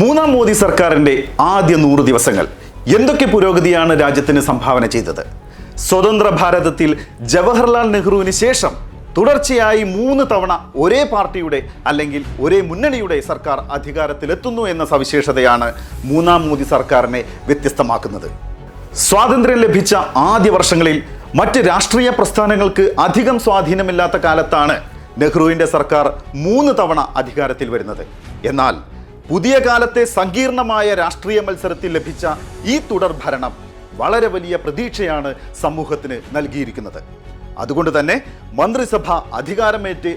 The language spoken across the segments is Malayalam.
മൂന്നാം മോദി സർക്കാരിന്റെ ആദ്യ നൂറ് ദിവസങ്ങൾ. എന്തൊക്കെ പുരോഗതിയാണ് രാജ്യത്തിന് സംഭാവന ചെയ്തത്? സ്വതന്ത്ര ഭാരതത്തിൽ ജവഹർലാൽ നെഹ്റുവിന് ശേഷം തുടർച്ചയായി മൂന്ന് തവണ ഒരേ പാർട്ടിയുടെ അല്ലെങ്കിൽ ഒരേ മുന്നണിയുടെ സർക്കാർ അധികാരത്തിലെത്തുന്നു എന്ന സവിശേഷതയാണ് മൂന്നാം മോദി സർക്കാരിനെ വ്യത്യസ്തമാക്കുന്നത്. സ്വാതന്ത്ര്യം ലഭിച്ച ആദ്യ വർഷങ്ങളിൽ മറ്റ് രാഷ്ട്രീയ പ്രസ്ഥാനങ്ങൾക്ക് അധികം സ്വാധീനമില്ലാത്ത കാലത്താണ് നെഹ്റുവിന്റെ സർക്കാർ മൂന്ന് തവണ അധികാരത്തിൽ വരുന്നത്. എന്നാൽ പുതിയ കാലത്തെ സങ്കീർണമായ രാഷ്ട്രീയ മത്സരത്തിൽ ലഭിച്ച ഈ തുടർ ഭരണം വളരെ വലിയ പ്രതീക്ഷയാണ് സമൂഹത്തിന് നൽകിയിരിക്കുന്നത്. അതുകൊണ്ട് തന്നെ മന്ത്രിസഭ അധികാരമേറ്റ്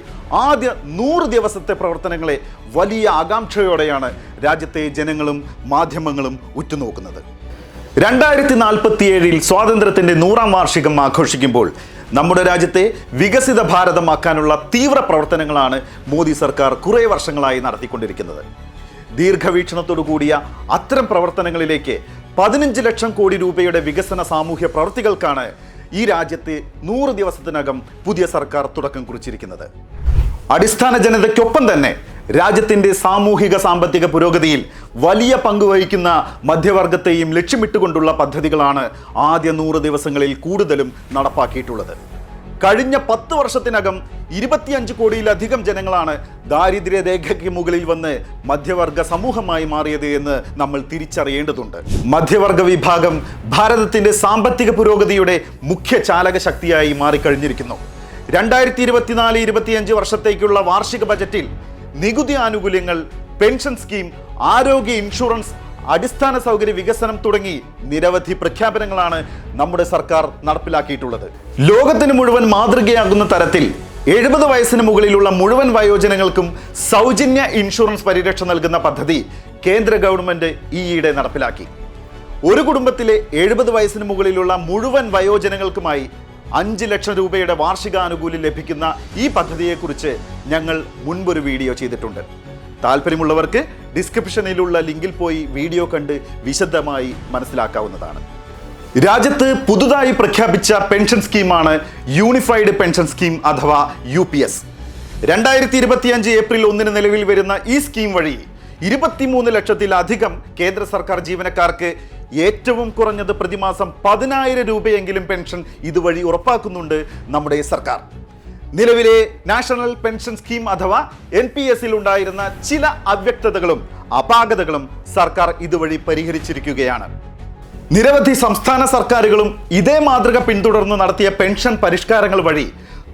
ആദ്യ നൂറ് ദിവസത്തെ പ്രവർത്തനങ്ങളെ വലിയ ആകാംക്ഷയോടെയാണ് രാജ്യത്തെ ജനങ്ങളും മാധ്യമങ്ങളും ഉറ്റുനോക്കുന്നത്. രണ്ടായിരത്തി നാൽപ്പത്തിയേഴിൽ സ്വാതന്ത്ര്യത്തിന്റെ നൂറാം വാർഷികം ആഘോഷിക്കുമ്പോൾ നമ്മുടെ രാജ്യത്തെ വികസിത ഭാരതമാക്കാനുള്ള തീവ്ര പ്രവർത്തനങ്ങളാണ് മോദി സർക്കാർ കുറേ വർഷങ്ങളായി നടത്തിക്കൊണ്ടിരിക്കുന്നത്. ദീർഘവീക്ഷണത്തോടു കൂടിയ അത്തരം പ്രവർത്തനങ്ങളിലേക്ക് പതിനഞ്ച് ലക്ഷം കോടി രൂപയുടെ വികസന സാമൂഹ്യ പ്രവൃത്തികൾക്കാണ് ഈ രാജ്യത്തെ നൂറ് ദിവസത്തിനകം പുതിയ സർക്കാർ തുടക്കം കുറിച്ചിരിക്കുന്നത്. അടിസ്ഥാന ജനതയ്ക്കൊപ്പം തന്നെ രാജ്യത്തിന്റെ സാമൂഹിക സാമ്പത്തിക പുരോഗതിയിൽ വലിയ പങ്ക് വഹിക്കുന്ന മധ്യവർഗത്തെയും ലക്ഷ്യമിട്ടുകൊണ്ടുള്ള പദ്ധതികളാണ് ആദ്യ നൂറ് ദിവസങ്ങളിൽ കൂടുതലും നടപ്പാക്കിയിട്ടുള്ളത്. കഴിഞ്ഞ പത്ത് വർഷത്തിനകം ഇരുപത്തിയഞ്ച് കോടിയിലധികം ജനങ്ങളാണ് ദാരിദ്ര്യരേഖയ്ക്ക് മുകളിൽ വന്ന് മധ്യവർഗ സമൂഹമായി മാറിയത് എന്ന് നമ്മൾ തിരിച്ചറിയേണ്ടതുണ്ട്. മധ്യവർഗ വിഭാഗം ഭാരതത്തിന്റെ സാമ്പത്തിക പുരോഗതിയുടെ മുഖ്യ ചാലക ശക്തിയായി മാറിക്കഴിഞ്ഞിരിക്കുന്നു. രണ്ടായിരത്തി ഇരുപത്തിനാല് ഇരുപത്തിയഞ്ച് വർഷത്തേക്കുള്ള വാർഷിക ബജറ്റിൽ നികുതി ആനുകൂല്യങ്ങൾ പെൻഷൻ സ്കീം ആരോഗ്യ ഇൻഷുറൻസ് അടിസ്ഥാന സൗകര്യ വികസനം തുടങ്ങി നിരവധി പ്രഖ്യാപനങ്ങളാണ് നമ്മുടെ സർക്കാർ നടപ്പിലാക്കിയിട്ടുള്ളത്. ലോകത്തിന് മുഴുവൻ മാതൃകയാകുന്ന തരത്തിൽ എഴുപത് വയസ്സിന് മുകളിലുള്ള മുഴുവൻ വയോജനങ്ങൾക്കും സൗജന്യ ഇൻഷുറൻസ് പരിരക്ഷ നൽകുന്ന പദ്ധതി കേന്ദ്ര ഗവൺമെന്റ് ഈയിടെ നടപ്പിലാക്കി. ഒരു കുടുംബത്തിലെ എഴുപത് വയസ്സിന് മുകളിലുള്ള മുഴുവൻ വയോജനങ്ങൾക്കുമായി അഞ്ച് ലക്ഷം രൂപയുടെ വാർഷികാനുകൂല്യം ലഭിക്കുന്ന ഈ പദ്ധതിയെക്കുറിച്ച് ഞങ്ങൾ മുൻപൊരു വീഡിയോ ചെയ്തിട്ടുണ്ട്. താല്പര്യമുള്ളവർക്ക് ഡിസ്ക്രിപ്ഷനിലുള്ള ലിങ്കിൽ പോയി വീഡിയോ കണ്ട് വിശദമായി മനസ്സിലാക്കാവുന്നതാണ്. രാജ്യത്ത് പുതുതായി പ്രഖ്യാപിച്ച പെൻഷൻ സ്കീമാണ് യൂണിഫൈഡ് പെൻഷൻ സ്കീം അഥവാ യു പി എസ്. രണ്ടായിരത്തി ഇരുപത്തിയഞ്ച് ഏപ്രിൽ ഒന്നിന് നിലവിൽ വരുന്ന ഈ സ്കീം വഴി ഇരുപത്തിമൂന്ന് ലക്ഷത്തിലധികം കേന്ദ്ര സർക്കാർ ജീവനക്കാർക്ക് ഏറ്റവും കുറഞ്ഞത് പ്രതിമാസം പതിനായിരം രൂപയെങ്കിലും പെൻഷൻ ഇതുവഴി ഉറപ്പാക്കുന്നുണ്ട് നമ്മുടെ സർക്കാർ. നിലവിലെ നാഷണൽ പെൻഷൻ സ്കീം അഥവാ എൻ പി എസിൽ ഉണ്ടായിരുന്ന ചില അവ്യക്തതകളും അപാകതകളും സർക്കാർ ഇതുവഴി പരിഹരിച്ചിരിക്കുകയാണ്. നിരവധി സംസ്ഥാന സർക്കാരുകളും ഇതേ മാതൃക പിന്തുടർന്ന് നടത്തിയ പെൻഷൻ പരിഷ്കാരങ്ങൾ വഴി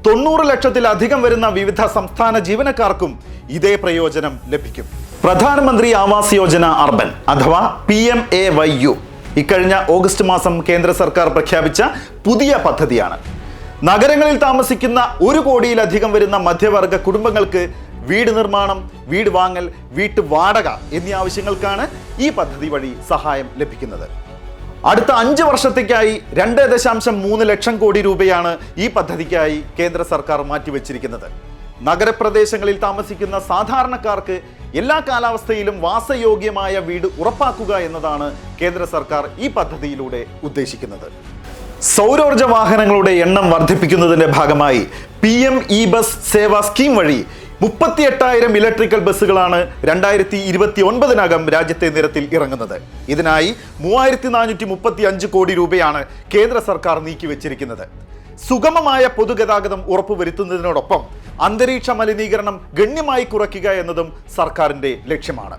തൊണ്ണൂറ് ലക്ഷത്തിലധികം വരുന്ന വിവിധ സംസ്ഥാന ജീവനക്കാർക്കും ഇതേ പ്രയോജനം ലഭിക്കും. പ്രധാനമന്ത്രി ആവാസ് യോജന അർബൻ അഥവാ P M A Y U. ഇക്കഴിഞ്ഞ ഓഗസ്റ്റ് മാസം കേന്ദ്ര സർക്കാർ പ്രഖ്യാപിച്ച പുതിയ പദ്ധതിയാണ്. നഗരങ്ങളിൽ താമസിക്കുന്ന ഒരു കോടിയിലധികം വരുന്ന മധ്യവർഗ കുടുംബങ്ങൾക്ക് വീട് നിർമ്മാണം വീട് വാങ്ങൽ വീട്ടു വാടക എന്നീ ആവശ്യങ്ങൾക്കാണ് ഈ പദ്ധതി വഴി സഹായം ലഭിക്കുന്നത്. അടുത്ത അഞ്ച് വർഷത്തേക്കായി രണ്ട് ദശാംശം മൂന്ന് ലക്ഷം കോടി രൂപയാണ് ഈ പദ്ധതിക്കായി കേന്ദ്ര സർക്കാർ മാറ്റിവെച്ചിരിക്കുന്നത്. നഗരപ്രദേശങ്ങളിൽ താമസിക്കുന്ന സാധാരണക്കാർക്ക് എല്ലാ കാലാവസ്ഥയിലും വാസയോഗ്യമായ വീട് ഉറപ്പാക്കുക എന്നതാണ് കേന്ദ്ര സർക്കാർ ഈ പദ്ധതിയിലൂടെ ഉദ്ദേശിക്കുന്നത്. സൗരോർജ വാഹനങ്ങളുടെ എണ്ണം വർദ്ധിപ്പിക്കുന്നതിന്റെ ഭാഗമായി P M E bus Sewa scheme വഴി മുപ്പത്തി എട്ടായിരം ഇലക്ട്രിക്കൽ ബസ്സുകളാണ് രണ്ടായിരത്തി ഇരുപത്തി ഒൻപതിനകം രാജ്യത്തെ നിരത്തിൽ ഇറങ്ങുന്നത്. ഇതിനായി മൂവായിരത്തി നാനൂറ്റി മുപ്പത്തി അഞ്ച് കോടി രൂപയാണ് കേന്ദ്ര സർക്കാർ നീക്കിവെച്ചിരിക്കുന്നത്. സുഗമമായ പൊതുഗതാഗതം ഉറപ്പുവരുത്തുന്നതിനോടൊപ്പം അന്തരീക്ഷ മലിനീകരണം ഗണ്യമായി കുറയ്ക്കുക എന്നതും സർക്കാരിന്റെ ലക്ഷ്യമാണ്.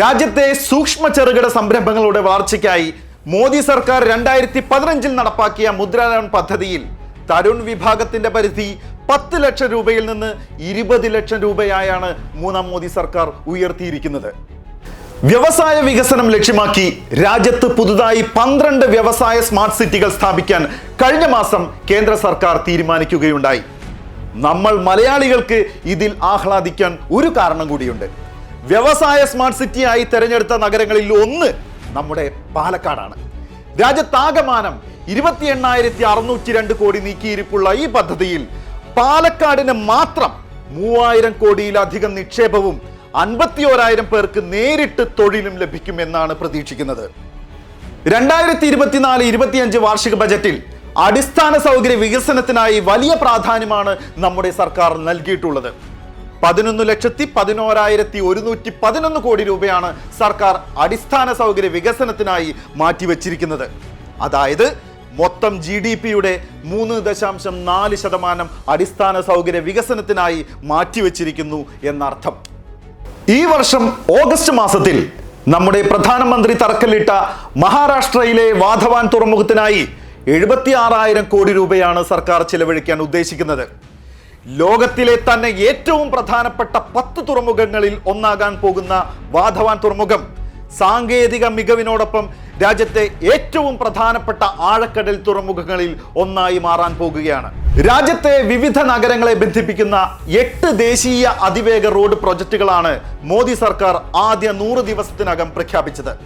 രാജ്യത്തെ സൂക്ഷ്മ ചെറുകിട സംരംഭങ്ങളുടെ വളർച്ചയ്ക്കായി മോദി സർക്കാർ രണ്ടായിരത്തി പതിനഞ്ചിൽ നടപ്പാക്കിയ മുദ്രാലോൺ പദ്ധതിയിൽ തരുൺ വിഭാഗത്തിന്റെ പരിധി പത്ത് ലക്ഷം രൂപയിൽ നിന്ന് ഇരുപത് ലക്ഷം രൂപയായാണ് മൂന്നാം മോദി സർക്കാർ ഉയർത്തിയിരിക്കുന്നത്. വ്യവസായ വികസനം ലക്ഷ്യമാക്കി രാജ്യത്ത് പുതുതായി പന്ത്രണ്ട് വ്യവസായ സ്മാർട്ട് സിറ്റികൾ സ്ഥാപിക്കാൻ കഴിഞ്ഞ മാസം കേന്ദ്ര സർക്കാർ തീരുമാനിക്കുകയുണ്ടായി. നമ്മൾ മലയാളികൾക്ക് ഇതിൽ ആഹ്ലാദിക്കാൻ ഒരു കാരണം കൂടിയുണ്ട്. വ്യവസായ സ്മാർട്ട് സിറ്റിയായി തെരഞ്ഞെടുത്ത നഗരങ്ങളിൽ ഒന്ന് നമ്മുടെ പാലക്കാടാണ്. രാജ്യത്താകമാനം ഇരുപത്തി എണ്ണായിരത്തി അറുന്നൂറ്റി രണ്ട് കോടി നീക്കിയിരിപ്പുള്ള ഈ പദ്ധതിയിൽ പാലക്കാടിന് മാത്രം മൂവായിരം കോടിയിലധികം നിക്ഷേപവും അൻപത്തി ഓരായിരം പേർക്ക് നേരിട്ട് തൊഴിലും ലഭിക്കുമെന്നാണ് പ്രതീക്ഷിക്കുന്നത്. രണ്ടായിരത്തി ഇരുപത്തിനാല് ഇരുപത്തിയഞ്ച് വാർഷിക ബജറ്റിൽ അടിസ്ഥാന സൗകര്യ വികസനത്തിനായി വലിയ പ്രാധാന്യമാണ് നമ്മുടെ സർക്കാർ നൽകിയിട്ടുള്ളത്. പതിനൊന്ന് ലക്ഷത്തി പതിനോരായിരത്തി ഒരുന്നൂറ്റി പതിനൊന്ന് കോടി രൂപയാണ് സർക്കാർ അടിസ്ഥാന സൗകര്യ വികസനത്തിനായി മാറ്റിവെച്ചിരിക്കുന്നത്. അതായത് മൊത്തം ജി ഡി പിയുടെ മൂന്ന് ദശാംശം നാല് ശതമാനം അടിസ്ഥാന സൗകര്യ വികസനത്തിനായി മാറ്റിവെച്ചിരിക്കുന്നു എന്നർത്ഥം. ഈ വർഷം ഓഗസ്റ്റ് മാസത്തിൽ നമ്മുടെ പ്രധാനമന്ത്രി തറക്കല്ലിട്ട മഹാരാഷ്ട്രയിലെ വാധവാൻ തുറമുഖത്തിനായി എഴുപത്തി ആറായിരം കോടി രൂപയാണ് സർക്കാർ ചെലവഴിക്കാൻ ഉദ്ദേശിക്കുന്നത്. ലോകത്തിലെ തന്നെ ഏറ്റവും പ്രധാനപ്പെട്ട പത്ത് തുറമുഖങ്ങളിൽ ഒന്നാകാൻ പോകുന്ന വാധവാൻ തുറമുഖം. സാങ്കേതിക മികവിനോടൊപ്പം രാജ്യത്തെ ഏറ്റവും പ്രധാനപ്പെട്ട ആഴക്കടൽ തുറമുഖങ്ങളിൽ ഒന്നായി മാറാൻ പോകുകയാണ്. രാജ്യത്തെ വിവിധ നഗരങ്ങളെ ബന്ധിപ്പിക്കുന്ന എട്ട് ദേശീയ അതിവേഗ റോഡ് പ്രൊജക്ടുകളാണ് മോദി സർക്കാർ ആദ്യ നൂറ് ദിവസത്തിനകം പ്രഖ്യാപിച്ചത്.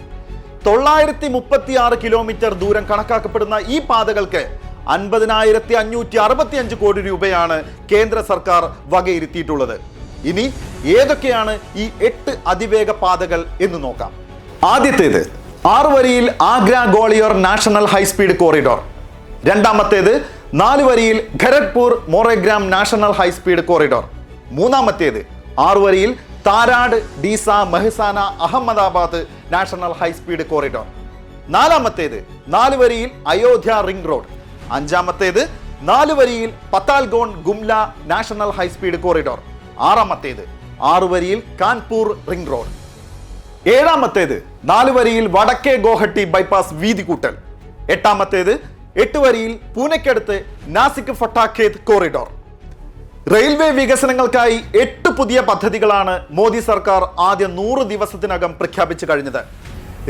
തൊള്ളായിരത്തി മുപ്പത്തി ആറ് കിലോമീറ്റർ ദൂരം കണക്കാക്കപ്പെടുന്ന ഈ പാതകൾക്ക് അൻപതിനായിരത്തി അഞ്ഞൂറ്റി അറുപത്തി അഞ്ച് കോടി രൂപയാണ് കേന്ദ്ര സർക്കാർ വകയിരുത്തിയിട്ടുള്ളത്. ഇനി ഏതൊക്കെയാണ് ഈ എട്ട് അതിവേഗ പാതകൾ എന്ന് നോക്കാം. ആദ്യത്തേത് ആറു വരിയിൽ Agra Gwalior national high speed corridor. രണ്ടാമത്തേത് നാല് വരിയിൽ Kharagpur Moregram national high speed corridor. മൂന്നാമത്തേത് ആറു വരിയിൽ Tharad Deesa Mehsana Ahmedabad national high speed corridor. നാലാമത്തേത് നാല് വരിയിൽ അയോധ്യ റിംഗ് റോഡ്. അഞ്ചാമത്തേത് നാല് വരിയിൽ Pathalgaon Gumla national high speed corridor ആറാമത്തേത് ആറു വരിയിൽ കാൺപൂർ റിംഗ് റോഡ്. ഏഴാമത്തേത് നാല് വരിയിൽ വടക്കേ ഗോഹട്ടി ബൈപ്പാസ് വീതി കൂട്ടൽ എട്ടാമത്തേത് എട്ട് വരിയിൽ പൂനെക്കടുത്ത് നാസിക് ഫട്ടാഖേത് കോറിഡോർ റെയിൽവേ വികസനങ്ങൾക്കായി എട്ട് പുതിയ പദ്ധതികളാണ് മോദി സർക്കാർ ആദ്യ നൂറ് ദിവസത്തിനകം പ്രഖ്യാപിച്ചു കഴിഞ്ഞത്.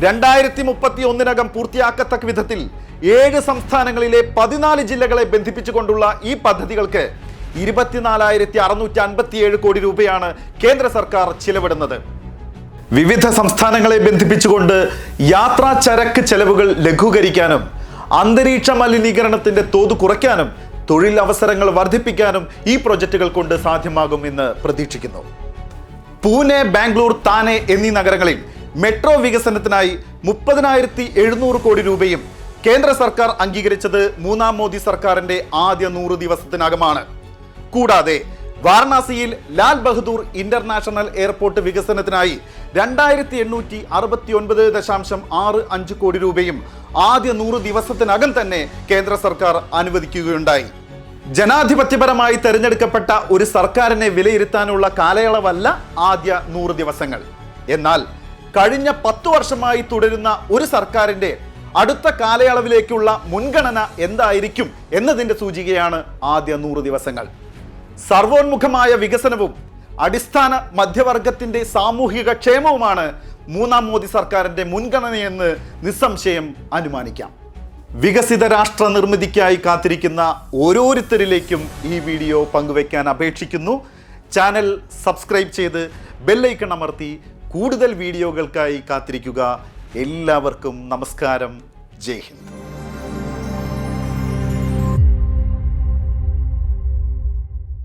രണ്ടായിരത്തി മുപ്പത്തി ഒന്നിനകം പൂർത്തിയാക്കത്തക്ക വിധത്തിൽ ഏഴ് സംസ്ഥാനങ്ങളിലെ പതിനാല് ജില്ലകളെ ബന്ധിപ്പിച്ചുകൊണ്ടുള്ള ഈ പദ്ധതികൾക്ക് ഇരുപത്തിനാലായിരത്തി അറുന്നൂറ്റി അൻപത്തിയേഴ് കോടി രൂപയാണ് കേന്ദ്ര സർക്കാർ ചിലവിടുന്നത്. വിവിധ സംസ്ഥാനങ്ങളെ ബന്ധിപ്പിച്ചുകൊണ്ട് യാത്രാ ചരക്ക് ചെലവുകൾ ലഘൂകരിക്കാനും അന്തരീക്ഷ മലിനീകരണത്തിന്റെ തോത് കുറയ്ക്കാനും തൊഴിൽ അവസരങ്ങൾ വർദ്ധിപ്പിക്കാനും ഈ പ്രൊജക്റ്റുകൾ കൊണ്ട് സാധ്യമാകും എന്ന് പ്രതീക്ഷിക്കുന്നു. പൂനെ ബാംഗ്ലൂർ താനെ എന്നീ നഗരങ്ങളിൽ മെട്രോ വികസനത്തിനായി മുപ്പതിനായിരത്തി എഴുന്നൂറ് കോടി രൂപയും കേന്ദ്ര സർക്കാർ അംഗീകരിച്ചത് മൂന്നാം മോദി സർക്കാരിന്റെ ആദ്യ നൂറ് ദിവസത്തിനകമാണ്. കൂടാതെ വാരണാസിയിൽ ലാൽ ബഹദൂർ ഇന്റർനാഷണൽ എയർപോർട്ട് വികസനത്തിനായി രണ്ടായിരത്തി എണ്ണൂറ്റി അറുപത്തി ഒൻപത് ദശാംശം ആറ് അഞ്ച് കോടി രൂപയും ആദ്യ നൂറ് ദിവസത്തിനകം തന്നെ കേന്ദ്ര സർക്കാർ അനുവദിക്കുകയുണ്ടായി. ജനാധിപത്യപരമായി തെരഞ്ഞെടുക്കപ്പെട്ട ഒരു സർക്കാരിനെ വിലയിരുത്താനുള്ള കാലയളവല്ല ആദ്യ നൂറ് ദിവസങ്ങൾ. എന്നാൽ കഴിഞ്ഞ പത്തു വർഷമായി തുടരുന്ന ഒരു സർക്കാരിന്റെ അടുത്ത കാലയളവിലേക്കുള്ള മുൻഗണന എന്തായിരിക്കും എന്നതിന്റെ സൂചികയാണ് ആദ്യ നൂറ് ദിവസങ്ങൾ. സർവോന്മുഖമായ വികസനവും അടിസ്ഥാന മധ്യവർഗത്തിന്റെ സാമൂഹിക ക്ഷേമവുമാണ് മൂന്നാം മോദി സർക്കാരിന്റെ മുൻഗണനയെന്ന് നിസ്സംശയം അനുമാനിക്കാം. വികസിത രാഷ്ട്ര നിർമ്മിതിക്കായി കാത്തിരിക്കുന്ന ഓരോരുത്തരിലേക്കും ഈ വീഡിയോ പങ്കുവയ്ക്കാൻ അപേക്ഷിക്കുന്നു. ചാനൽ സബ്സ്ക്രൈബ് ചെയ്ത് ബെല്ലൈക്കൺ അമർത്തി കൂടുതൽ വീഡിയോകൾക്കായി കാത്തിരിക്കുക. എല്ലാവർക്കും നമസ്കാരം. ജയ് ഹിന്ദ്.